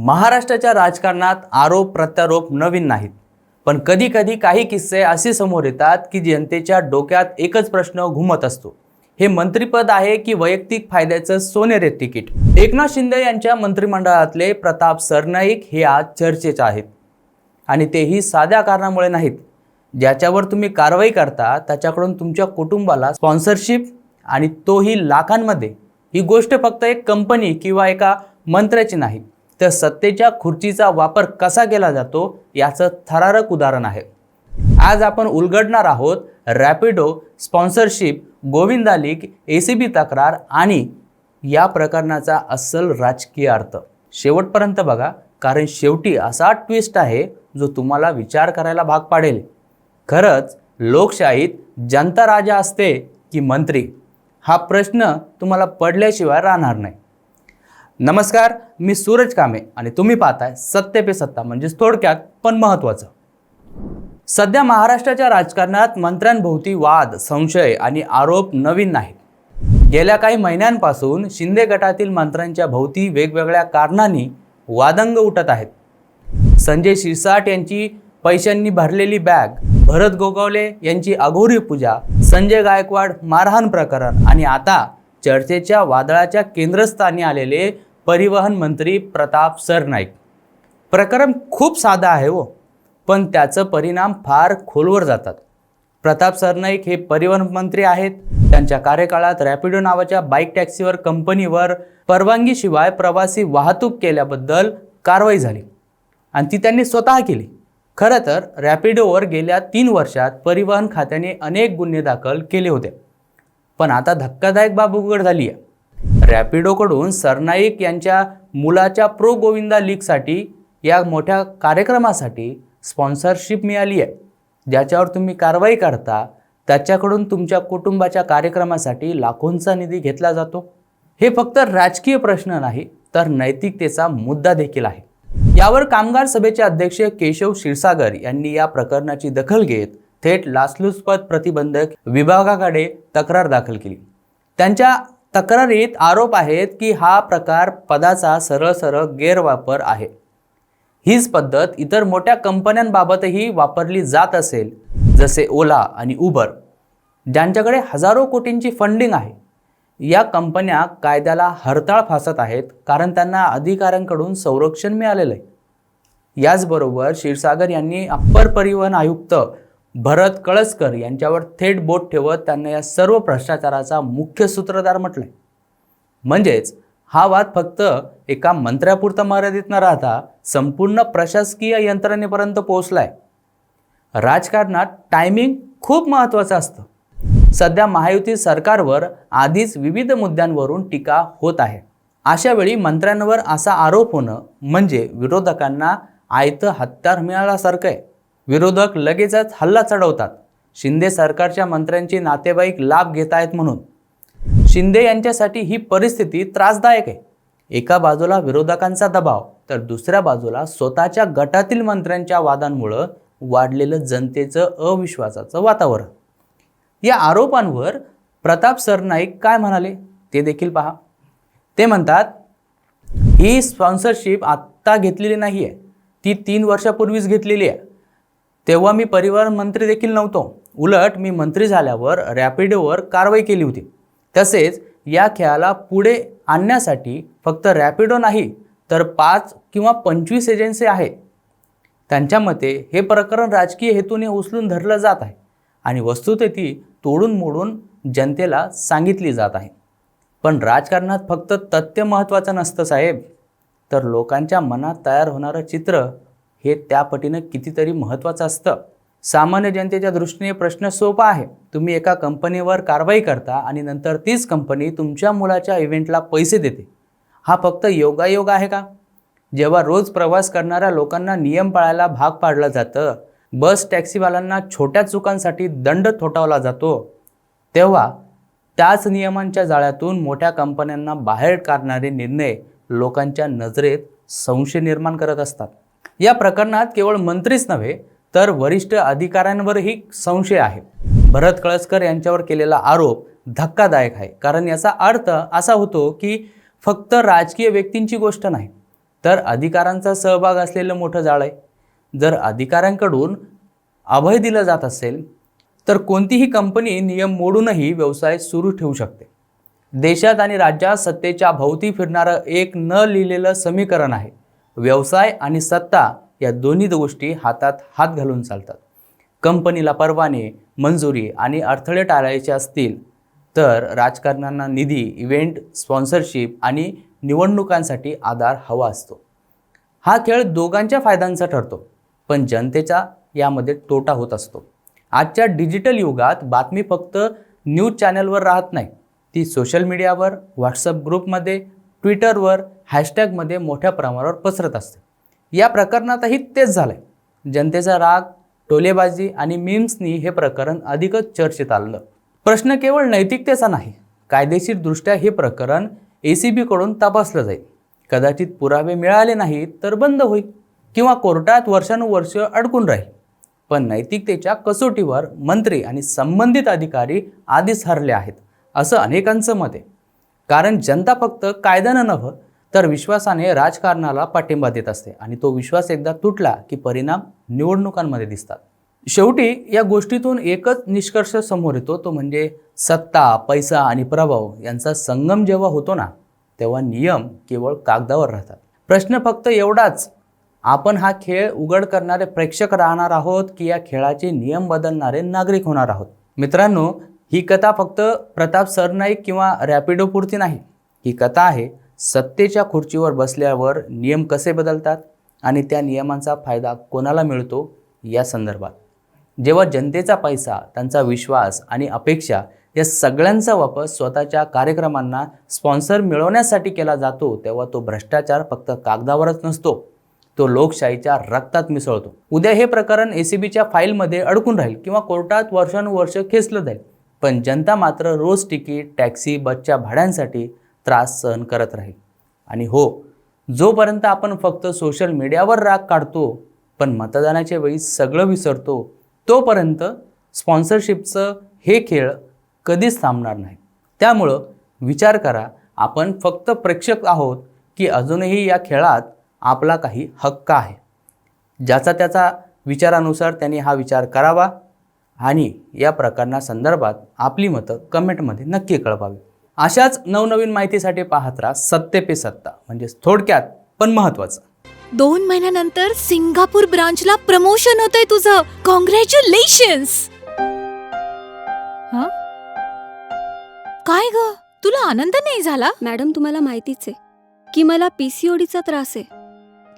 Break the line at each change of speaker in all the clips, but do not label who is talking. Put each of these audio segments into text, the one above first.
महाराष्ट्राच्या राजकारणात आरोप प्रत्यारोप नवीन नाहीत. पण कधी कधी काही किस्से असे समोर येतात की जनतेच्या डोक्यात एकच प्रश्न घुमत असतो. हे मंत्रिपद आहे की वैयक्तिक फायद्याचं सोनेरे तिकीट? एकनाथ शिंदे यांच्या मंत्रिमंडळातले प्रताप सरनाईक हे आज चर्चेचे आहेत. आणि तेही साध्या कारणामुळे नाहीत. ज्याच्यावर तुम्ही कारवाई करता त्याच्याकडून तुमच्या कुटुंबाला स्पॉन्सरशिप आणि तोही लाखांमध्ये. ही गोष्ट फक्त एक कंपनी किंवा एका मंत्र्याची नाही. तर सत्तेच्या खुर्चीचा वापर कसा केला जातो याचं थरारक उदाहरण आहे. आज आपण उलगडणार आहोत Rapido sponsorship Govinda league A C B तक्रार आणि या प्रकरणाचा अस्सल राजकीय अर्थ. शेवटपर्यंत बघा कारण शेवटी असा ट्विस्ट आहे जो तुम्हाला विचार करायला भाग पाडेल. खरंच लोकशाहीत जनता राजा असते की मंत्री? हा प्रश्न तुम्हाला पडल्याशिवाय राहणार नाही. नमस्कार मी सूरज कामे आणि तुम्ही पाहताय सत्य पे सत्ता म्हणजेच थोडक्यात पण महत्त्वाचं. सध्या महाराष्ट्राच्या राजकारणात मंत्र्यांभोवती वाद संशय आणि आरोप नवीन नाहीत. गेल्या काही महिन्यांपासून शिंदे गटातील मंत्र्यांच्या भोवती वेगवेगळ्या कारणांनी वादंग उठत आहेत. संजय शिरसाट यांची पैशांनी भरलेली बॅग भरत गोगावले यांची अघोरी पूजा संजय गायकवाड मारहाण प्रकरण आणि आता चर्चेच्या वादळाच्या केंद्रस्थानी आलेले परिवहन मंत्री प्रताप सरनाईक. प्रकरण खूप साधं आहे हो पण त्याचं परिणाम फार खोलवर जातात. प्रताप सरनाईक हे परिवहन मंत्री आहेत. त्यांच्या कार्यकाळात रॅपिडो नावाच्या बाईक टॅक्सीवर कंपनीवर परवानगीशिवाय प्रवासी वाहतूक केल्याबद्दल कारवाई झाली. आणि ती त्यांनी स्वतः केली. खरं तर रॅपिडोवर गेल्या तीन वर्षात परिवहन खात्याने अनेक गुन्हे दाखल केले होते. पण आता धक्कादायक बाब उघड झाली आहे रॅपिडोकडून सरनाईक यांच्या मुलाच्या प्रो गोविंदा लीगसाठी या मोठ्या कार्यक्रमासाठी स्पॉन्सरशिप मिळाली आहे. ज्याच्यावर तुम्ही कारवाई करता त्याच्याकडून तुमच्या कुटुंबाच्या कार्यक्रमासाठी लाखोंचा निधी घेतला जातो. हे फक्त राजकीय प्रश्न नाही तर नैतिकतेचा मुद्दा देखील आहे. यावर कामगार सभेचे अध्यक्ष केशव क्षीरसागर यांनी या प्रकरणाची दखल घेत थेट लाचलुचपत प्रतिबंधक विभागाकडे तक्रार दाखल केली. त्यांच्या तक्रारीत आरोप आहेत की हा प्रकार पदाचा सरळ सरळ गैरवापर आहे. हीच पद्धत इतर मोठ्या कंपन्यांबाबतही वापरली जात असेल जसे ओला आणि उबर ज्यांच्याकडे हजारो कोटींची फंडिंग आहे. या कंपन्या कायद्याला हरताळ फासत आहेत कारण त्यांना अधिकाऱ्यांकडून संरक्षण मिळालेलं आहे. याचबरोबर क्षीरसागर यांनी अप्पर परिवहन आयुक्त भरत कळसकर यांच्यावर थेट बोट ठेवत त्यांना या सर्व भ्रष्टाचाराचा मुख्य सूत्रधार म्हटलंय. म्हणजेच हा वाद फक्त एका मंत्र्यापुरता मर्यादित न राहता संपूर्ण प्रशासकीय यंत्रणेपर्यंत पोहोचलाय. राजकारणात टायमिंग खूप महत्त्वाचं असतं. सध्या महायुती सरकारवर आधीच विविध मुद्द्यांवरून टीका होत आहे. अशा वेळी मंत्र्यांवर असा आरोप होणं म्हणजे विरोधकांना आयतं हत्यार मिळाल्यासारखं आहे. विरोधक लगेचच हल्ला चढवतात. शिंदे सरकारच्या मंत्र्यांचे नातेवाईक लाभ घेत आहेत म्हणून. शिंदे यांच्यासाठी ही परिस्थिती त्रासदायक आहे. एका बाजूला विरोधकांचा दबाव तर दुसऱ्या बाजूला स्वतःच्या गटातील मंत्र्यांच्या वादांमुळं वाढलेलं जनतेचं अविश्वासाचं वातावरण. या आरोपांवर प्रताप सरनाईक काय म्हणाले? ते देखील पहा. ते म्हणतात ही स्पॉन्सरशिप आत्ता घेतलेली नाही आहे ती तीन वर्षापूर्वीच घेतलेली आहे. तेव्हा मी परिवहन मंत्री देखील नव्हतो. उलट मी मंत्री झाल्यावर रॅपिडोवर कारवाई केली होती. तसेच या खेळाला पुढे आणण्यासाठी फक्त रॅपिडो नाही तर पाच किंवा पंचवीस एजन्सी आहे त्यांच्या मते हे प्रकरण राजकीय हेतूने उचलून धरलं जात आहे आणि वस्तुस्थिती तोडून मोडून जनतेला सांगितली जात आहे. पण राजकारणात फक्त तथ्य महत्त्वाचं नसतं साहेब. तर लोकांच्या मनात तयार होणारं चित्र हे त्या पटीनं कितीतरी महत्त्वाचं असतं. सामान्य जनतेच्या दृष्टीने प्रश्न सोपा आहे. तुम्ही एका कंपनीवर कारवाई करता आणि नंतर तीच कंपनी तुमच्या मुलाच्या इव्हेंटला पैसे देते. हा फक्त योगायोग आहे का? जेव्हा रोज प्रवास करणाऱ्या लोकांना नियम पाळायला भाग पाडलं जातं बस टॅक्सीवाल्यांना छोट्या चुकांसाठी दंड थोटावला जातो तेव्हा त्याच नियमांच्या जाळ्यातून मोठ्या कंपन्यांना बाहेर काढणारे निर्णय लोकांच्या नजरेत संशय निर्माण करत असतात. या प्रकरणात केवळ मंत्रीच नव्हे तर वरिष्ठ अधिकाऱ्यांवरही संशय आहे. भरत कळसकर यांच्यावर केलेला आरोप धक्कादायक आहे. कारण याचा अर्थ असा होतो की फक्त राजकीय व्यक्तींची गोष्ट नाही तर अधिकारांचा सहभाग असलेलं मोठं जाळ आहे. जर अधिकाऱ्यांकडून अभय दिलं जात असेल तर कोणतीही कंपनी नियम मोडूनही व्यवसाय सुरू ठेवू शकते. देशात आणि राज्यात सत्तेच्या भोवती फिरणारं एक न लिहिलेलं समीकरण आहे. व्यवसाय आणि सत्ता या दोन्ही गोष्टी हातात हात घालून चालतात. कंपनीला परवाने मंजुरी आणि अडथळे टाळायचे असतील तर राजकारण्यांना निधी इव्हेंट स्पॉन्सरशिप आणि निवडणुकांसाठी आधार हवा असतो. हा खेळ दोघांच्या फायद्यांचा ठरतो पण जनतेचा यामध्ये तोटा होत असतो. आजच्या डिजिटल युगात बातमी फक्त न्यूज चॅनलवर राहत नाही ती सोशल मीडियावर व्हॉट्सअप ग्रुपमध्ये ट्विटरवर हॅशटॅगमध्ये मोठ्या प्रमाणावर पसरत असते. या प्रकरणातही तेच झालं आहे जनतेचा राग टोलेबाजी आणि मीम्सनी हे प्रकरण अधिकच चर्चेत आलं प्रश्न केवळ नैतिकतेचा नाही कायदेशीरदृष्ट्या हे प्रकरण ए सी बीकडून तपासलं जाईल. कदाचित पुरावे मिळाले नाहीत तर बंद होईल किंवा कोर्टात वर्षानुवर्ष अडकून राहील. पण नैतिकतेच्या कसोटीवर मंत्री आणि संबंधित अधिकारी आधीच हरले आहेत असं अनेकांचं मत आहे. कारण जनता फक्त कायद्यानं नव्हं तर विश्वासाने राजकारणाला पाठिंबा देत असते आणि तो विश्वास एकदा तुटला की परिणाम निवडणुकांमध्ये दिसतात. शेवटी या गोष्टीतून एकच निष्कर्ष समोर येतो तो म्हणजे सत्ता पैसा आणि प्रभाव यांचा संगम जेव्हा होतो ना तेव्हा नियम केवळ कागदावर राहतात. प्रश्न फक्त एवढाच आपण हा खेळ उघड करणारे प्रेक्षक राहणार आहोत की या खेळाचे नियम बदलणारे नागरिक होणार आहोत. मित्रांनो ही कथा फक्त प्रताप सरनाईक किंवा रॅपिडोपुरती नाही. ही कथा आहे सत्तेच्या खुर्चीवर बसल्यावर नियम कसे बदलतात आणि त्या नियमांचा फायदा कोणाला मिळतो या संदर्भात. जेव्हा जनतेचा पैसा त्यांचा विश्वास आणि अपेक्षा या सगळ्यांचा वापर स्वतःच्या कार्यक्रमांना स्पॉन्सर मिळवण्यासाठी केला जातो तेव्हा तो भ्रष्टाचार फक्त कागदावरच नसतो. तो लोकशाहीच्या रक्तात मिसळतो. उद्या हे प्रकरण ए सी बीच्या फाईलमध्ये अडकून राहील किंवा कोर्टात वर्षानुवर्ष खेचलं जाईल. पण जनता मात्र रोज तिकीट टॅक्सी बसच्या भाड्यांसाठी त्रास सहन करत राहील. आणि हो जोपर्यंत आपण फक्त सोशल मीडियावर राग काढतो पण मतदानाच्या वेळी सगळं विसरतो तोपर्यंत स्पॉन्सरशिपचं हे खेळ कधीच थांबणार नाही. त्यामुळं विचार करा आपण फक्त प्रेक्षक आहोत की अजूनही या खेळात आपला काही हक्क आहे. ज्याचा त्याचा विचारानुसार त्यांनी हा विचार करावा. आणि या प्रकरणासंदर्भात आपली मतं कमेंटमध्ये नक्की कळवावी. अशाच नवनवीन माहितीसाठी पाहत राहा सत्य पे सत्ता. म्हणजेच थोडक्यात पण महत्त्वाचं.
दोन महिन्यानंतर सिंगापूर ब्रांचला प्रमोशन होतंय तुझं. कॉंग्रॅच्युलेशन्स काय ग? तुला आनंद नाही झाला?
मॅडम तुम्हाला माहितीच आहे की मला पीसीओडीचा त्रास आहे.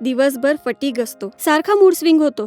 दिवसभर फटीग असतो. सारखा मूड स्विंग होतो.